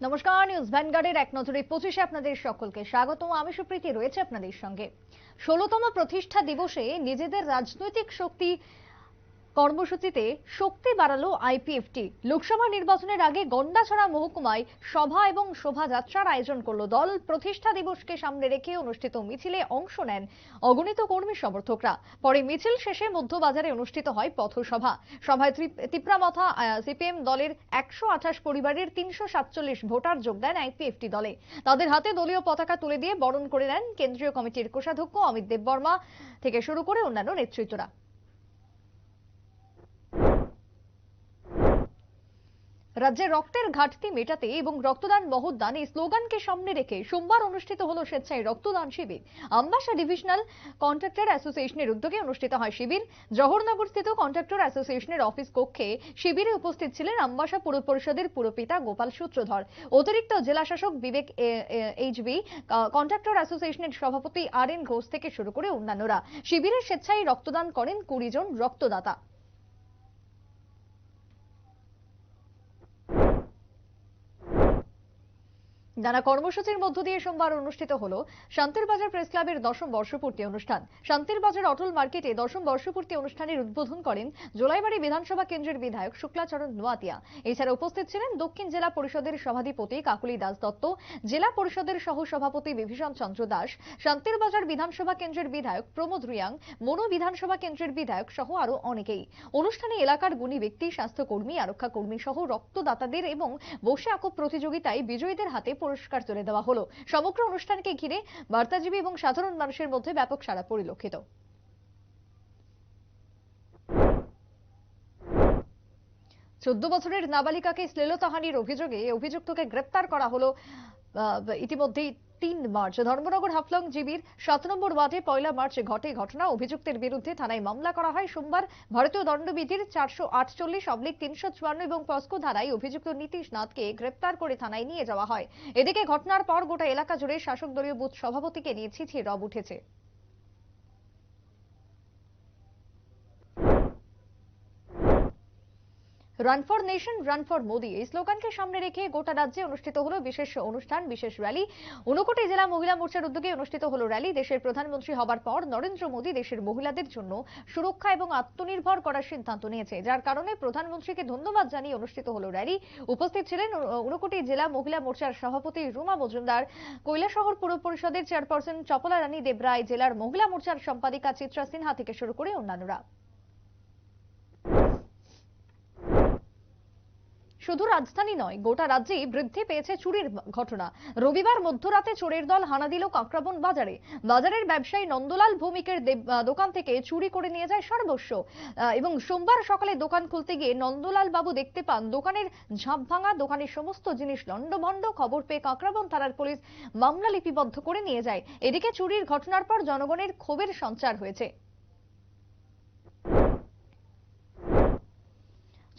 নমস্কার নিউজ ভ্যানগার্ডের এক নজরে পঁচিশে আপনাদের সকলকে স্বাগত আমি সুপ্রীতি, রয়েছে আপনাদের সঙ্গে। ষোলতম প্রতিষ্ঠা দিবসে নিজেদের রাজনৈতিক শক্তি কর্মসূচিতে শক্তি বাড়ালো আইপিএফটি। লোকসভা নির্বাচনের আগে গন্ডাছড়া মহকুমায় সভা এবং শোভাযাত্রার আয়োজন করল দল। প্রতিষ্ঠা দিবসকে সামনে রেখে অনুষ্ঠিত মিছিলে অংশ নেন অগণিত কর্মী সমর্থকরা। পরে মিছিল শেষে মধ্যবাজারে অনুষ্ঠিত হয় পথসভা। সভায় তিপ্রামথা সিপিএম দলের একশো আঠাশ পরিবারের তিনশো সাতচল্লিশ ভোটার যোগ দেন আইপিএফটি দলে। তাদের হাতে দলীয় পতাকা তুলে দিয়ে বরণ করে নেন কেন্দ্রীয় কমিটির কোষাধ্যক্ষ অমিত দেববর্মা থেকে শুরু করে অন্যান্য নেতৃত্বরা। রাজ্যে রক্তের ঘাটতি মেটাতে এবং রক্তদান মহোদ্যান এই স্লোগানকে সামনে রেখে সোমবার অনুষ্ঠিত হলো স্বেচ্ছায় রক্তদান শিবির। আমবাসা ডিভিশনাল কন্ট্রাক্টর অ্যাসোসিয়েশনের উদ্যোগে অনুষ্ঠিত হয় শিবির। জওহরনগরস্থিত কন্ট্রাক্টর অ্যাসোসিয়েশনের অফিস কক্ষে শিবিরে উপস্থিত ছিলেন আমবাসা পুর পরিষদের পুরপিতা গোপাল সূত্রধর। অতিরিক্ত জেলা শাসক বিবেক এইচবি কন্ট্রাক্টর অ্যাসোসিয়েশনের সভাপতি আর এন ঘোষ থেকে শুরু করে অন্যান্যরা। শিবিরের স্বেচ্ছায় রক্তদান করেন কুড়ি জন রক্তদাতা। নানা কর্মসূচির মধ্য দিয়ে সোমবার অনুষ্ঠিত হলো শান্তির বাজার প্রেস ক্লাবের দশম বর্ষপূর্তি অনুষ্ঠান। শান্তির বাজার অটল মার্কেটে দশম বর্ষপূর্তি অনুষ্ঠানের উদ্বোধন করেন জোলাইবাড়ি বিধানসভা কেন্দ্রের বিধায়ক শুক্লাচরণ নোয়াতিয়া। এছাড়া উপস্থিত ছিলেন দক্ষিণ জেলা পরিষদের সভাধিপতি কাকুলি দাস দত্ত, জেলা পরিষদের সহ সভাপতি বিভীষণ চন্দ্র দাস, শান্তির বাজার বিধানসভা কেন্দ্রের বিধায়ক প্রমোদ রিয়াং, মনো বিধানসভা কেন্দ্রের বিধায়ক সহ আরও অনেকেই। অনুষ্ঠানে এলাকার গুণী ব্যক্তি, স্বাস্থ্যকর্মী আরক্ষা কর্মী সহ রক্তদাতাদের এবং বসে আঁকো প্রতিযোগিতায় বিজয়ীদের হাতে পুরস্কার তুলে দেওয়া হলো। সমগ্র অনুষ্ঠানকে ঘিরে বার্তাজীবী এবং সাধারণ মানুষের মধ্যে ব্যাপক সাড়া পরিলক্ষিত। চোদ্দ বছরের নাবালিকাকে শ্লীলতাহানির অভিযোগে অভিযুক্তকে গ্রেপ্তার করা হলো ইতিমধ্যেই তিন মার্চ। ধর্মনগর হাফলং জিবির সাত নম্বর ওয়ার্ডে পয়লা মার্চ ঘটে ঘটনা। অভিযুক্তের বিরুদ্ধে থানায় মামলা করা হয়। সোমবার ভারতীয় দণ্ডবিধির চারশো আটচল্লিশ অবলিক তিনশো চুয়ান্ন এবং পস্কো ধারায় অভিযুক্ত নীতিশ নাথকে গ্রেপ্তার করে থানায় নিয়ে যাওয়া হয়। এদিকে ঘটনার পর গোটা এলাকা জুড়ে শাসক দলীয় বুথ সভাপতিকে নিয়ে ছিছিয়ে রব উঠেছে। Run for nation run for Modi এই স্লোগানকে সামনে রেখে গোটা রাজ্যে অনুষ্ঠিত হলো বিশেষ অনুষ্ঠান, বিশেষ র্যালি ঊনকোটি জেলা মহিলা মোর্চার উদ্যোগে অনুষ্ঠিত হলো র্যালি দেশের প্রধানমন্ত্রী হবার পর নরেন্দ্র মোদী দেশের মহিলাদের জন্য সুরক্ষা এবং আত্মনির্ভর করার সিদ্ধান্ত নিয়েছে। যার কারণে প্রধানমন্ত্রীকে ধন্যবাদ জানিয়ে অনুষ্ঠিত হলো র্যালি উপস্থিত ছিলেন ঊনকোটি জেলা মহিলা মোর্চার সভাপতি রুমা মজুমদার। কৈলাসহর পুর পরিষদের চেয়ারপারসন চপলা রানী দেবরায় জেলার মহিলা মোর্চার সম্পাদিকা চিত্রা সিনহা থেকে শুরু করে অন্যান্যরা। শুধু রাজধানী নয়, গোটা রাজ্যেই বৃদ্ধি পেয়েছে চুরির ঘটনা। রবিবার মধ্যরাতে চোরের দল হানা দিল কাঁকড়াবন বাজারে। বাজারের ব্যবসায়ী নন্দলাল ভৌমিকের দোকান থেকে চুরি করে নিয়ে যায় সর্বস্ব। এবং সোমবার সকালে দোকান খুলতে গিয়ে নন্দলাল বাবু দেখতে পান দোকানের ঝাঁপ ভাঙা দোকানের সমস্ত জিনিস লণ্ডভণ্ড। খবর পেয়ে কাঁকড়াবন থানার পুলিশ মামলা লিপিবদ্ধ করে নিয়ে যায়। এদিকে চুরির ঘটনার পর জনগণের ক্ষোভের সঞ্চার হয়েছে।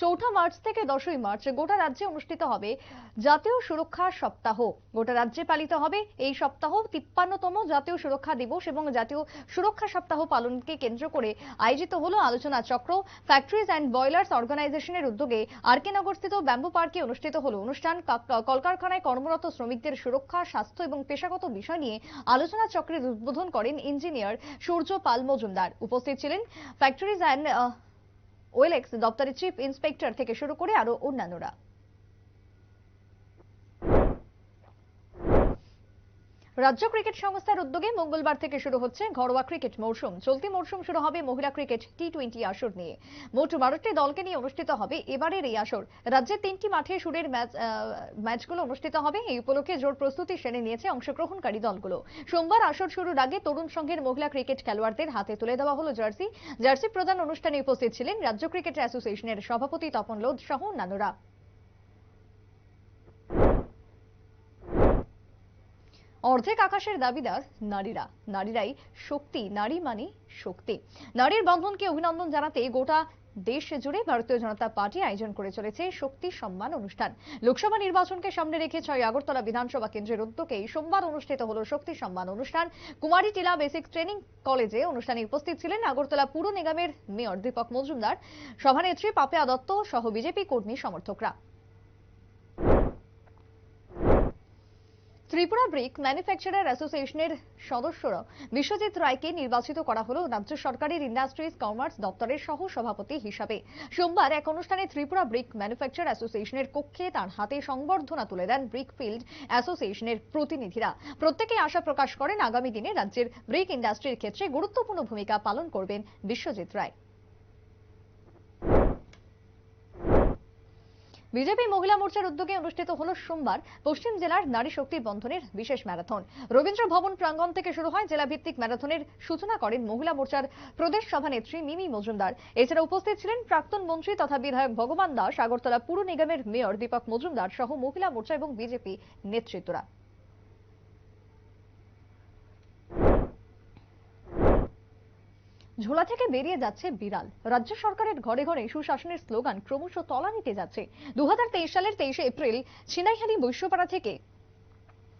চৌঠা মার্চ থেকে দশই মার্চ গোটা রাজ্যে অনুষ্ঠিত হবে জাতীয় সুরক্ষা সপ্তাহ। গোটা রাজ্যে পালিত হবে এই সপ্তাহ তিপ্পান্নতম জাতীয় সুরক্ষা দিবস এবং জাতীয় সুরক্ষা সপ্তাহ পালনকে কেন্দ্র করে আয়োজিত হলো আলোচনা চক্র। ফ্যাক্টরিজ অ্যান্ড বয়লার্স অর্গানাইজেশনের উদ্যোগে আর কে নগরস্থিত ব্যাম্বু পার্কে অনুষ্ঠিত হলো অনুষ্ঠান। কলকারখানায় কর্মরত শ্রমিকদের সুরক্ষা, স্বাস্থ্য এবং পেশাগত বিষয় নিয়ে আলোচনা চক্রের উদ্বোধন করেন ইঞ্জিনিয়ার সূর্য পাল মজুমদার। উপস্থিত ছিলেন ফ্যাক্টরিজ অ্যান্ড ওয়েলেক্স দপ্তরের চিফ ইন্সপেক্টর থেকে শুরু করে আরও অন্যান্যরা। রাজ্য ক্রিকেট সংস্থার উদ্যোগে মঙ্গলবার থেকে শুরু হচ্ছে ঘরোয়া ক্রিকেট মৌসুম। চলতি মৌসুম শুরু হবে মহিলা ক্রিকেট টি টোয়েন্টি আসর নিয়ে। মোট বারোটি দলকে নিয়ে অনুষ্ঠিত হবে এবারের এই আসর। রাজ্যের তিনটি মাঠে আহ, ম্যাচগুলো অনুষ্ঠিত হবে। এই উপলক্ষে জোর প্রস্তুতি সেরে নিয়েছে অংশগ্রহণকারী দলগুলো। সোমবার আসর শুরুর আগে তরুণ সংঘের মহিলা ক্রিকেট খেলোয়াড়দের হাতে তুলে দেওয়া হলো জার্সি। জার্সি প্রদান অনুষ্ঠানে উপস্থিত ছিলেন রাজ্য ক্রিকেট অ্যাসোসিয়েশনের সভাপতি তপন লোধ সহ অন্যান্যরা। অর্ধেক আকাশের দাবিদার নারীরা। নারীরাই শক্তি, নারী মানে শক্তি। নারীর বন্ধনকে অভিনন্দন জানাতে গোটা দেশ জুড়ে ভারতীয় জনতা পার্টি আয়োজন করে চলেছে শক্তি সম্মান অনুষ্ঠান। লোকসভা নির্বাচনকে সামনে রেখে ছয় আগরতলা বিধানসভা কেন্দ্রের উদ্যোগে সোমবার অনুষ্ঠিত হলো শক্তি সম্মান অনুষ্ঠান। কুমারী টিলা বেসিক ট্রেনিং কলেজে অনুষ্ঠানে উপস্থিত ছিলেন আগরতলা পুর নিগমের মেয়র দীপক মজুমদার, সভানেত্রী পাপিয়া দত্ত সহ বিজেপি কর্মী সমর্থকরা। ত্রিপুরা ব্রিক ম্যানুফ্যাকচারার অ্যাসোসিয়েশনের সদস্যরা বিশ্বজিৎ রায়কে নির্বাচিত করা হলো রাজ্য সরকারের ইন্ডাস্ট্রিজ কমার্স দপ্তরের সহ সভাপতি হিসাবে। সোমবার এক অনুষ্ঠানে ত্রিপুরা ব্রিক ম্যানুফ্যাকচার অ্যাসোসিয়েশনের কক্ষে তার হাতে সংবর্ধনা তুলে দেন ব্রিকফিল্ড অ্যাসোসিয়েশনের প্রতিনিধিরা। প্রত্যেকে আশা প্রকাশ করেন আগামী দিনে রাজ্যের ব্রিক ইন্ডাস্ট্রির ক্ষেত্রে গুরুত্বপূর্ণ ভূমিকা পালন করবেন বিশ্বজিৎ রায়। বিজেপি মহিলা মোর্চার উদ্যোগে অনুষ্ঠিত হল সোমবার পশ্চিম জেলার নারী শক্তি বন্ধনের বিশেষ ম্যারাথন। রবীন্দ্র ভবন প্রাঙ্গন থেকে শুরু হয় জেলা ভিত্তিক ম্যারাথনের সূচনা করেন মহিলা মোর্চার প্রদেশ সভানেত্রী মিমি মজুমদার। এছাড়া উপস্থিত ছিলেন প্রাক্তন মন্ত্রী তথা বিধায়ক ভগবান দাস, আগরতলা পুর নিগমের মেয়র দীপক মজুমদার সহ মহিলা মোর্চা এবং বিজেপি নেতৃত্বরা। ঝোলা থেকে বেরিয়ে যাচ্ছে বিড়াল। রাজ্য সরকারের ঘরে ঘরে সুশাসনের স্লোগান ক্রমশ তলানিতে যাচ্ছে। দু হাজার তেইশ সালের তেইশে এপ্রিল ছিনাইহানি বৈশ্যপাড়া থেকে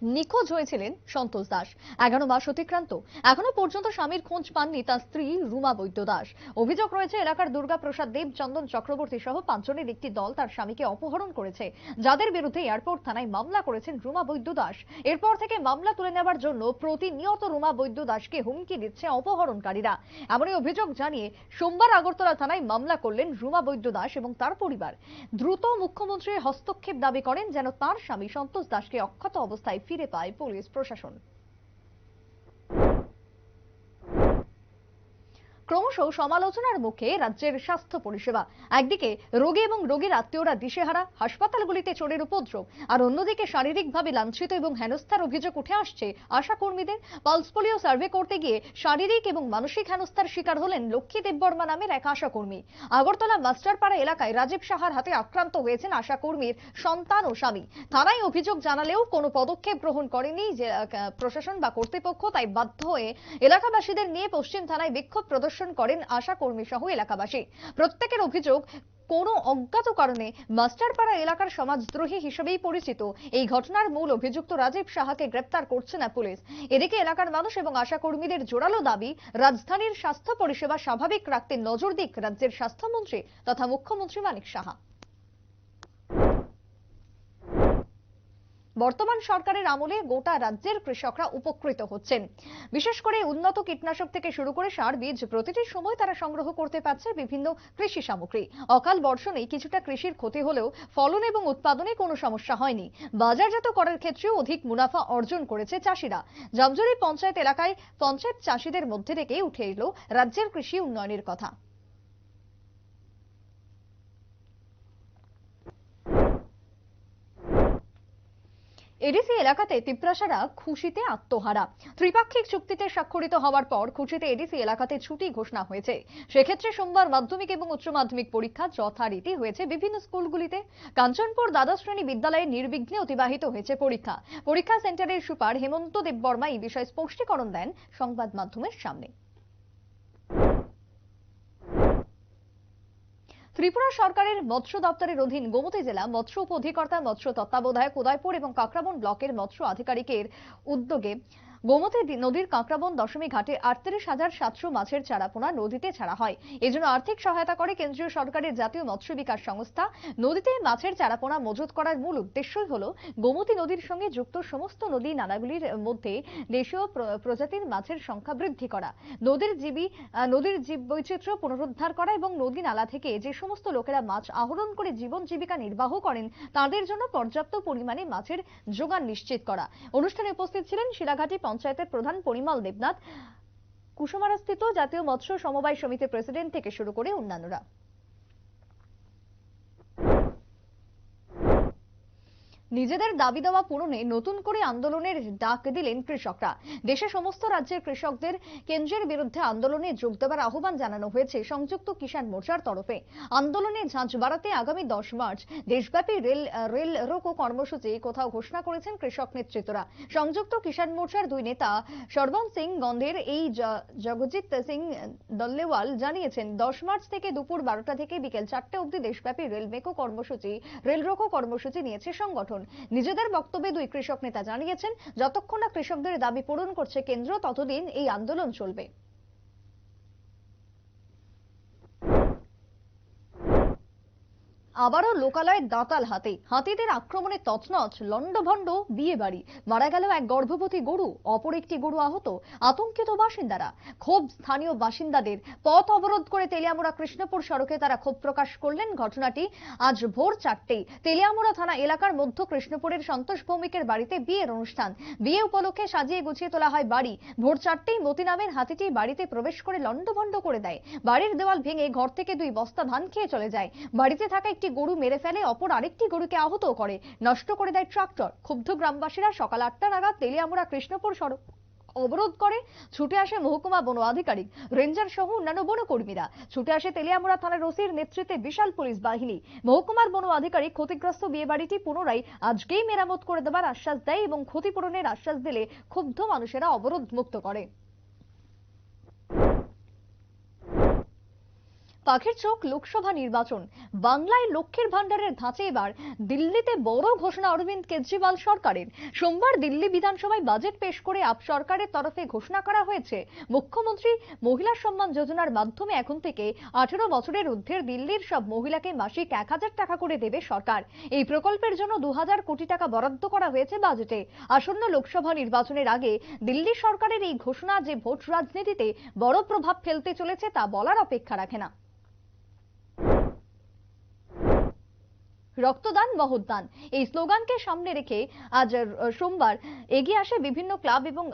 নিখোঁজ হয়েছিলেন সন্তোষ দাস। এগারো মাস অতিক্রান্ত। এখনও পর্যন্ত স্বামীর খোঁজ পাননি তার স্ত্রী রুমা বৈদ্য দাস। অভিযোগ রয়েছে, এলাকার দুর্গা প্রসাদ দেব, চন্দন চক্রবর্তী সহ পাঁচজনের একটি দল তার স্বামীকে অপহরণ করেছে। যাদের বিরুদ্ধে এয়ারপোর্ট থানায় মামলা করেছেন রুমা বৈদ্য দাস। এরপর থেকে মামলা তুলে নেওয়ার জন্য প্রতিনিয়ত রুমা বৈদ্য দাসকে হুমকি দিচ্ছে অপহরণকারীরা। এমনই অভিযোগ জানিয়ে সোমবার আগরতলা থানায় মামলা করলেন রুমা বৈদ্য দাস এবং তার পরিবার। দ্রুত মুখ্যমন্ত্রীর হস্তক্ষেপ দাবি করেন যেন তার স্বামী সন্তোষ দাসকে অক্ষত অবস্থায় ফিরে পায় পুলিশ প্রশাসন। ক্রমশ সমালোচনার মুখে রাজ্যের স্বাস্থ্য পরিষেবা। একদিকে রোগী এবং রোগীর আত্মীয়রা দিশেহারা, হাসপাতালগুলিতে চোরের উপদ্রব, আর অন্যদিকে শারীরিকভাবে লাঞ্ছিত এবং হেনস্থার অভিযোগ উঠে আসছে আশা কর্মীদের পালস পোলিও সার্ভে করতে গিয়ে শারীরিক এবং মানসিক হেনস্থার শিকার হলেন লক্ষ্মী দেববর্মা নামের এক আশা কর্মী আগরতলা মাস্টারপাড়া এলাকায় রাজীব সাহার হাতে আক্রান্ত হয়েছেন আশা কর্মীর সন্তান ও স্বামী। থানায় অভিযোগ জানালেও কোনো পদক্ষেপ গ্রহণ করেনি প্রশাসন বা কর্তৃপক্ষ, তাই বাধ্য হয়ে এলাকাবাসীদের নিয়ে পশ্চিম থানায় বিক্ষোভ প্রদর্শন করেন আশা কর্মী সহ এলাকাবাসী। প্রত্যেকের অভিযোগ, কোনো অজ্ঞাত কারণে মাস্টারপাড়া এলাকার সমাজদ্রোহী হিসেবেই পরিচিত। এই ঘটনার মূল অভিযুক্ত রাজীব সাহাকে গ্রেপ্তার করছে না পুলিশ। এদিকে এলাকার মানুষ এবং আশাকর্মীদের জোরালো দাবি, রাজধানীর স্বাস্থ্য পরিষেবা স্বাভাবিক রাখতে নজর দিক রাজ্যের স্বাস্থ্যমন্ত্রী তথা মুখ্যমন্ত্রী মানিক সাহা। বর্তমান সরকারের আমলে গোটা রাজ্যের কৃষকরা উপকৃত হচ্ছেন। বিশেষ করে উন্নত কীটনাশক থেকে শুরু করে সার বীজ প্রতিটি সময় তারা সংগ্রহ করতে পারছে বিভিন্ন কৃষি সামগ্রী। অকাল বর্ষণে কিছুটা কৃষির ক্ষতি হলেও ফলন এবং উৎপাদনে কোনো সমস্যা হয়নি। বাজারজাত করার ক্ষেত্রেও অধিক মুনাফা অর্জন করেছে চাষিরা। জামজুরি পঞ্চায়েত এলাকায় পঞ্চায়েত চাষিদের মধ্যে থেকে উঠে এলো রাজ্যের কৃষি উন্নয়নের কথা। এডিসি এলাকাতে তিপ্রাসারা খুশিতে আত্মহারা। ত্রিপাক্ষিক চুক্তিতে স্বাক্ষরিত হওয়ার পর খুশিতে এডিসি এলাকাতে ছুটি ঘোষণা হয়েছে। সেক্ষেত্রে সোমবার মাধ্যমিক এবং উচ্চ মাধ্যমিক পরীক্ষা যথারীতি হয়েছে বিভিন্ন স্কুলগুলিতে। কাঞ্চনপুর দ্বাদশ শ্রেণি বিদ্যালয়ে নির্বিঘ্নে অতিবাহিত হয়েছে পরীক্ষা। পরীক্ষা সেন্টারের সুপার হেমন্ত দেববর্মা এই বিষয়ে স্পষ্টীকরণ দেন সংবাদ মাধ্যমের সামনে। ত্রিপুরা সরকারের মৎস্য দপ্তরের অধীন গোমতী জেলা মৎস্য উপ অধিকর্তা, মৎস্য তত্ত্বাবধায়ক উদয়পুর এবং কাকরাবন ব্লকের মৎস্য আধিকারিকের উদ্যোগে গোমতী নদীর কাঁকড়াবন দশমী ঘাটে আটত্রিশ হাজার সাতশো মাছের চারাপোনা নদীতে ছাড়া হয়। এজন্য আর্থিক সহায়তা করে কেন্দ্রীয় সরকারের জাতীয় মৎস্য বিকাশ সংস্থা। নদীতে মাছের চারাপোনা মজুত করার মূল উদ্দেশ্যই হলো গোমতী নদীর সঙ্গে যুক্ত সমস্ত নদী নালাগুলির মধ্যে দেশীয় প্রজাতির মাছের সংখ্যা বৃদ্ধি করা। নদীর জীবী নদীর জীব বৈচিত্র্য পুনরুদ্ধার করা এবং নদী নালা থেকে যে সমস্ত লোকেরা মাছ আহরণ করে জীবন জীবিকা নির্বাহ করেন, তাদের জন্য পর্যাপ্ত পরিমাণে মাছের যোগান নিশ্চিত করা। অনুষ্ঠানে উপস্থিত ছিলেন শিলাঘাটি পঞ্চায়েতের প্রধান পরিমল দেবনাথ কুসুমারাস্থিত জাতীয় মৎস্য সমবায় সমিতির প্রেসিডেন্ট থেকে শুরু করে অন্যান্যরা। নিজেদের দাবি দাওয়া পূরণে নতুন করে আন্দোলনের ডাক দিলেন কৃষকরা। দেশে সমস্ত রাজ্যের কৃষকদের কেন্দ্রের বিরুদ্ধে আন্দোলনে যোগ দেওয়ার আহ্বান জানানো হয়েছে সংযুক্ত কিষাণ মোর্চার তরফে। আন্দোলনে ঝাঁঝ বাড়াতে আগামী দশ মার্চ দেশব্যাপী রেল রেল রোকো কর্মসূচি কোথাও ঘোষণা করেছেন কৃষক নেতৃত্বরা। সংযুক্ত কিষাণ মোর্চার দুই নেতা সর্বন সিং গন্ধের এই জগজিৎ সিং দল্লেওয়াল জানিয়েছেন, দশ মার্চ থেকে দুপুর বারোটা থেকে বিকেল চারটে অবধি দেশব্যাপী রেল মেকো কর্মসূচি, রেল রোকো কর্মসূচি নিয়েছে সংগঠন। নিজেদের বক্তব্যে দুই কৃষক নেতা জানিয়েছেন, যতক্ষণ না কৃষকদের দাবি পূরণ করছে কেন্দ্র, ততদিন এই আন্দোলন চলবে। আবারও লোকালয়ে দাঁতাল হাতি। হাতিদের আক্রমণে তছনছ লন্ডভন্ড বিয়ে বাড়ি মারা গেল এক গর্ভবতী গরু, অপর একটি গরু আহত। আতঙ্কিত বাসিন্দারা। ক্ষোভ স্থানীয় বাসিন্দাদের। পথ অবরোধ করে তেলিয়ামুড়া কৃষ্ণপুর সড়কে তারা ক্ষোভ প্রকাশ করলেন। ঘটনাটি আজ ভোর চারটেই তেলিয়ামুড়া থানা এলাকার মধ্য কৃষ্ণপুরের সন্তোষ ভৌমিকের বাড়িতে বিয়ের অনুষ্ঠান। বিয়ে উপলক্ষে সাজিয়ে গুছিয়ে তোলা হয় বাড়ি। ভোর চারটেই মতি নামের হাতিটি বাড়িতে প্রবেশ করে লন্ডভন্ড করে দেয়। বাড়ির দেওয়াল ভেঙে ঘর থেকে দুই বস্তা ধান খেয়ে চলে যায়। বাড়িতে থাকা একটি গরু মেরে ফেলে, অপর আরেকটি গরুকে আহত করে। নষ্ট করে দেয় ট্রাক্টর। ক্ষুব্ধ গ্রামবাসীরা সকাল আটটা নাগাদ তেলিয়ামুড়া কৃষ্ণপুর সড়ক অবরোধ করে। ছুটে আসে মহকুমা বন আধিকারিক, রেঞ্জার সহ অন্যান্য বনকর্মীরা ছুটে আসে তেলিয়ামুড়া থানার ওসির নেতৃত্বে বিশাল পুলিশ বাহিনী। মহকুমার বন আধিকারিক, ক্ষতিগ্রস্ত বিয়ে বাড়িটি পুনরায় আজকেই মেরামত করে দেবার আশ্বাস দেয় এবং ক্ষতিপূরণের আশ্বাস দিলে ক্ষুব্ধ মানুষেরা অবরোধ মুক্ত করে। পাখির চোখ লোকসভা নির্বাচন। বাংলায় লক্ষ্মীর ভান্ডারের ধাঁচে এবার দিল্লিতে বড় ঘোষণা অরবিন্দ কেজরিওয়াল সরকারের। সোমবার দিল্লি বিধানসভায় বাজেট পেশ করে আপ সরকারের তরফে ঘোষণা করা হয়েছে। মুখ্যমন্ত্রী মহিলা সম্মান যোজনার মাধ্যমে এখন থেকে আঠেরো বছরের ঊর্ধ্বের দিল্লির সব মহিলাকে মাসিক এক হাজার টাকা করে দেবে সরকার। এই প্রকল্পের জন্য দু হাজার কোটি টাকা বরাদ্দ করা হয়েছে বাজেটে। আসন্ন লোকসভা নির্বাচনের আগে দিল্লি সরকারের এই ঘোষণা যে ভোট রাজনীতিতে বড় প্রভাব ফেলতে চলেছে তা বলার অপেক্ষা রাখে না। রক্তদান মহদান এই স্লোগানকে সামনে রেখে আজ সোমবার এগিয়ে আসে বিভিন্ন ক্লাব এবং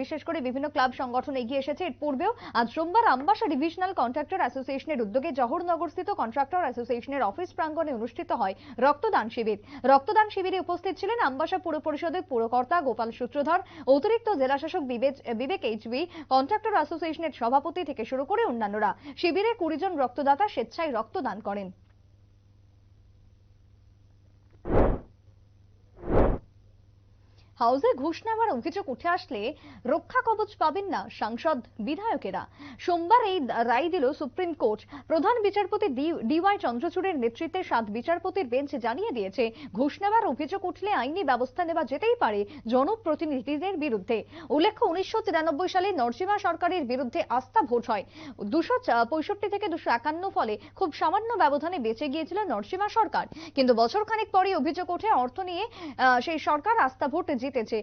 বিশেষ করে বিভিন্ন ক্লাব সংগঠন এগিয়ে এসেছে। এর পূর্বেও আজ সোমবার আমবাসা ডিভিশনাল কন্ট্রাক্টর অ্যাসোসিয়েশনের উদ্যোগে জওহরনগরস্থিত কন্ট্রাক্টর অ্যাসোসিয়েশনের অফিস প্রাঙ্গণে অনুষ্ঠিত হয় রক্তদান শিবির। রক্তদান শিবিরে উপস্থিত ছিলেন আমবাসা পুর পরিষদের পুরকর্তা গোপাল সূত্রধর, অতিরিক্ত জেলাশাসক বিবেক এইচবি কন্ট্রাক্টর অ্যাসোসিয়েশনের সভাপতি থেকে শুরু করে অন্যান্যরা। শিবিরে কুড়ি জন রক্তদাতা স্বেচ্ছায় রক্তদান করেন। হাউসে ঘুষ নেওয়ার অভিযোগ উঠে আসলে রক্ষা কবচ পাবেন না সাংসদ বিধায়কেরা। সোমবার এই রায় দিল সুপ্রিম কোর্ট। প্রধান বিচারপতি ডিওয়াই চন্দ্রচূড়ের নেতৃত্বে সাত বিচারপতির বেঞ্চ জানিয়ে দিয়েছে, ঘুষ নেওয়ার অভিযোগ উঠলে আইনি ব্যবস্থা নেওয়া যেতেই পারে জনপ্রতিনিধিদের বিরুদ্ধে। উল্লেখ্য, উনিশশো তিরানব্বই সালে নরসিমা সরকারের বিরুদ্ধে আস্থা ভোট হয়। দুশো থেকে দুশো একান্ন ফলে খুব সামান্য ব্যবধানে বেঁচে গিয়েছিল নরসিমা সরকার। কিন্তু বছর খানেক পরে অভিযোগ ওঠে, অর্থ নিয়ে সেই সরকার আস্থা ভোট জিতেছে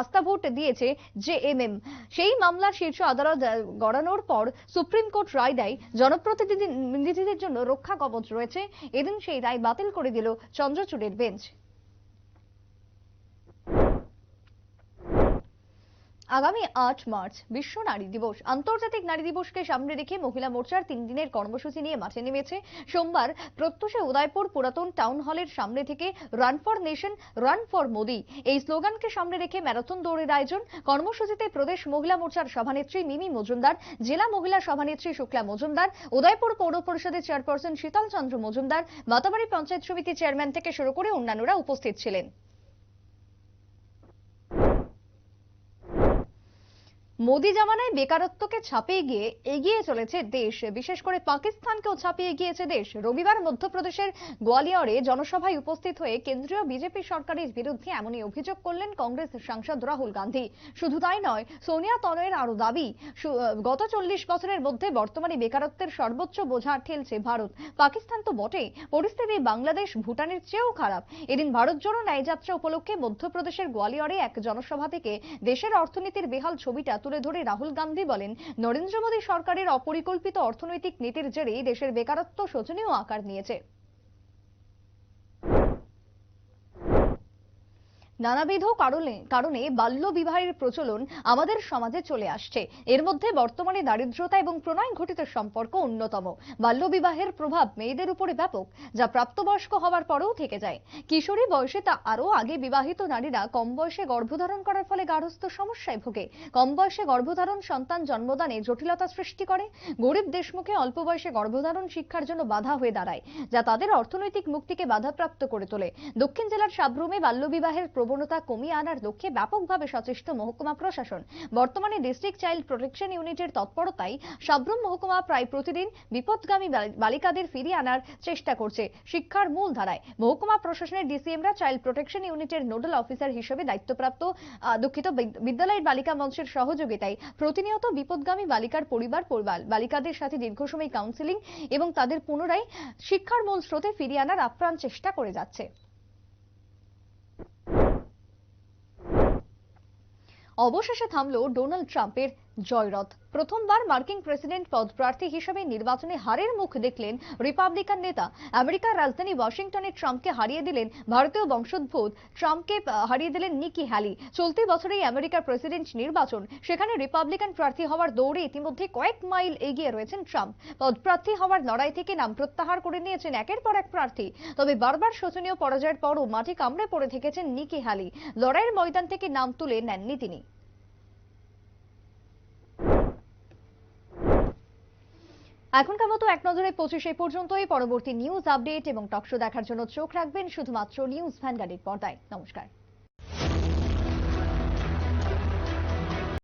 আস্থা ভোট দিয়েছে যে এম এম। সেই মামলার শীর্ষ আদালত গড়ানোর পর সুপ্রিম কোর্ট রায় দেয় জনপ্রতিনিধিদের জন্য রক্ষা কবচ রয়েছে। এদিন সেই রায় বাতিল করে দিল চন্দ্রচূড়ের বেঞ্চ। আগামী আট মার্চ বিশ্ব নারী দিবস। আন্তর্জাতিক নারী দিবসকে সামনে রেখে মহিলা মোর্চার তিন দিনের কর্মসূচি নিয়ে মাঠে নেমেছে। সোমবার প্রত্যুষে উদয়পুর পুরাতন টাউন হলের সামনে থেকে run for nation run for Modi এই স্লোগানকে সামনে রেখে ম্যারাথন দৌড়ের আয়োজন। কর্মসূচিতে প্রদেশ মহিলা মোর্চার সভানেত্রী মিমি মজুমদার, জেলা মহিলা সভানেত্রী শুক্লা মজুমদার, উদয়পুর পৌর পরিষদের চেয়ারপারসন শীতল চন্দ্র মজুমদার বাতাবাড়ি পঞ্চায়েত সমিতি চেয়ারম্যান থেকে শুরু করে অন্যান্যরা উপস্থিত ছিলেন। মোদি জামানায় বেকারত্বকে ছাপিয়ে গিয়ে এগিয়ে চলেছে দেশ। বিশেষ করে পাকিস্তানকেও ছাপিয়ে গিয়েছে দেশ। রবিবার মধ্যপ্রদেশের গোয়ালিয়রে জনসভায় উপস্থিত হয়ে কেন্দ্রীয় বিজেপি সরকারের বিরুদ্ধে এমনই অভিযোগ করলেন কংগ্রেস সাংসদ রাহুল গান্ধী। শুধু তাই নয়, সোনিয়া তনয়ের আরও দাবি গত চল্লিশ বছরের মধ্যে বর্তমানে বেকারত্বের সর্বোচ্চ বোঝা ঠেলছে ভারত। পাকিস্তান তো বটেই পরিস্থিতি বাংলাদেশ ভুটানের চেয়েও খারাপ। এদিন ভারত জোড়ো ন্যায়যাত্রা উপলক্ষে মধ্যপ্রদেশের গোয়ালিয়রে এক জনসভা থেকে দেশের অর্থনীতির বেহাল ছবিটা তুলে ধরে রাহুল গান্ধী বলেন, নরেন্দ্র মোদী সরকারের অপরিকল্পিত অর্থনৈতিক নীতির জেরেই দেশের বেকারত্ব শোচনীয় আকার নিয়েছে। নানাবিধ কারণে কারণে বাল্য বিবাহের প্রচলন আমাদের সমাজে চলে আসছে। এর মধ্যে বর্তমানে দারিদ্রতা এবং প্রণয় ঘটিত সম্পর্ক অন্যতম। বাল্য বিবাহের প্রভাব মেয়েদের উপরে ব্যাপক, যা প্রাপ্তবয়স্ক হওয়ার পরেও থেকে যায়। কিশোরী বয়সে তা আরও আগে বিবাহিত নারীরা কম বয়সে গর্ভধারণ করার ফলে গার্হস্থ সমস্যায় ভোগে। কম বয়সে গর্ভধারণ সন্তান জন্মদানে জটিলতা সৃষ্টি করে। গরিব দেশমুখে অল্প বয়সে গর্ভধারণ শিক্ষার জন্য বাধা হয়ে দাঁড়ায়, যা তাদের অর্থনৈতিক মুক্তিকে বাধাপ্রাপ্ত করে তোলে। দক্ষিণ জেলার সাবরুমে বাল্যবিবাহের প্রবণতা কমিয়ে আনার লক্ষ্যে ব্যাপকভাবে সচেষ্ট মহকুমা প্রশাসন। বর্তমানে ডিস্ট্রিক্ট চাইল্ড প্রোটেকশন ইউনিটের তৎপরতায় সাব্রুম মহকুমা প্রায় প্রতিদিন বিপদগামী বালিকাদের ফিরিয়ে আনার চেষ্টা করছে শিক্ষার মূল ধারায়। মহকুমা প্রশাসনের ডিসিএমরা চাইল্ড প্রোটেকশন ইউনিটের নোডাল অফিসার হিসেবে দায়িত্বপ্রাপ্ত দুঃখিত বিদ্যালয়ের বালিকা মঞ্চের সহযোগিতায় প্রতিনিয়ত বিপদগামী বালিকার পরিবার পরিবার বালিকাদের সাথে দীর্ঘ সময় কাউন্সিলিং এবং তাদের পুনরায় শিক্ষার মূল স্রোতে ফিরিয়ে আনার আপ্রাণ চেষ্টা করে যাচ্ছে। অবশেষে থামল ডোনাল্ড ট্রাম্পের জয়রথ। প্রথমবার মার্কিন প্রেসিডেন্ট পদপ্রার্থী হিসেবে নির্বাচনে হারের মুখ দেখলেন রিপাবলিকান নেতা। আমেরিকার রাজধানী ওয়াশিংটনে ট্রাম্পকে হারিয়ে দিলেন ভারতীয় বংশোদ্ভূত। ট্রাম্পকে হারিয়ে দিলেন নিকি হ্যালি। চলতি বছরেই আমেরিকার প্রেসিডেন্ট নির্বাচন। সেখানে রিপাবলিকান প্রার্থী হওয়ার দৌড়ে ইতিমধ্যে কয়েক মাইল এগিয়ে রয়েছেন ট্রাম্প। পদপ্রার্থী হওয়ার লড়াই থেকে নাম প্রত্যাহার করে নিয়েছেন একের পর এক প্রার্থী। তবে বারবার শোচনীয় পরাজয়ের পরও মাটি কামড়ে পড়ে থেকেছেন নিকি হ্যালি। লড়াইয়ের ময়দান থেকে নাম তুলে নেননি তিনি। এখনকার মতো এক নজরে পঁচিশে পর্যন্তই পরবর্তী নিউজ আপডেট এবং টকশো দেখার জন্য চোখ রাখবেন শুধুমাত্র নিউজ ভ্যানগার্ডের পর্দায়। নমস্কার।